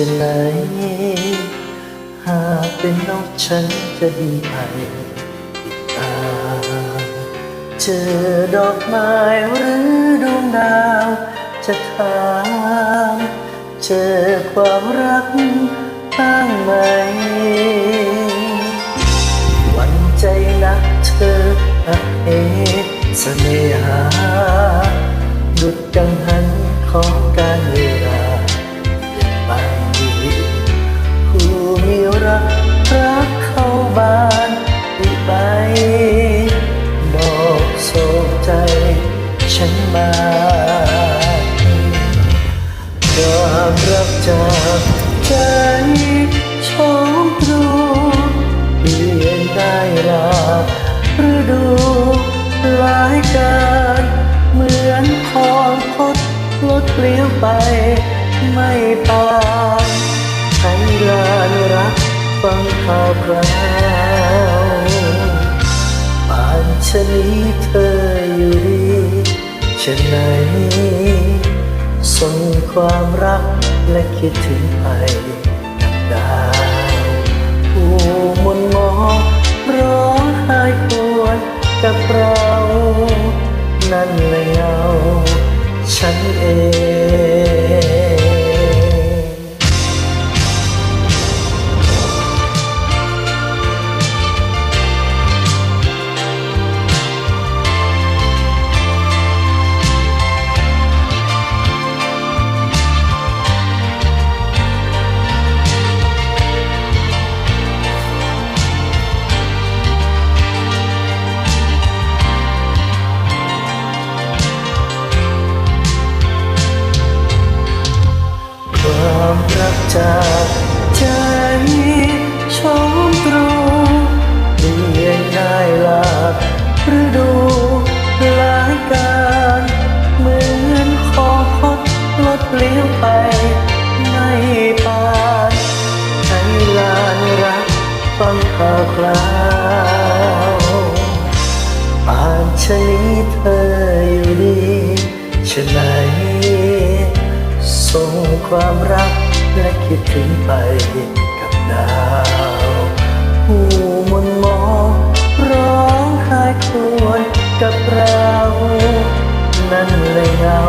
ช่นไหนหากเป็นนกฉันจะดีไปติดตาเจอดอกไม้หรือดวงดาวจะถามเจอความรักบ้างไหมหวันใจนักเธออักเอเสน่หาดุดกังหัน จากใจชมตรูเปลี่ยนได้ราฤดูหลายการเหมือนคองคดลดเปลี่ยวไปไม่ปานให้ลานรักฟังข่าวคราวป่านชนี้เธออยู่ดีเช่นไหน ส่งความรักและคิดถึงไปกับดาวผู้มนมองร้องไห้ควรกับ จากใจชมตรูเปลี่ยนได้หลากฤดูหลายการเหมือนคอคดลดเลี้ยวไปไม่ปานให้ลานรักฟังข่าวคราวป่านชะนี้เธออยู่ดีฉะไหนส่งความรัก และคิดถึงไปกับดาวผู้มนมองร้องไห้ครวญกับเรา นั่นเลยเงา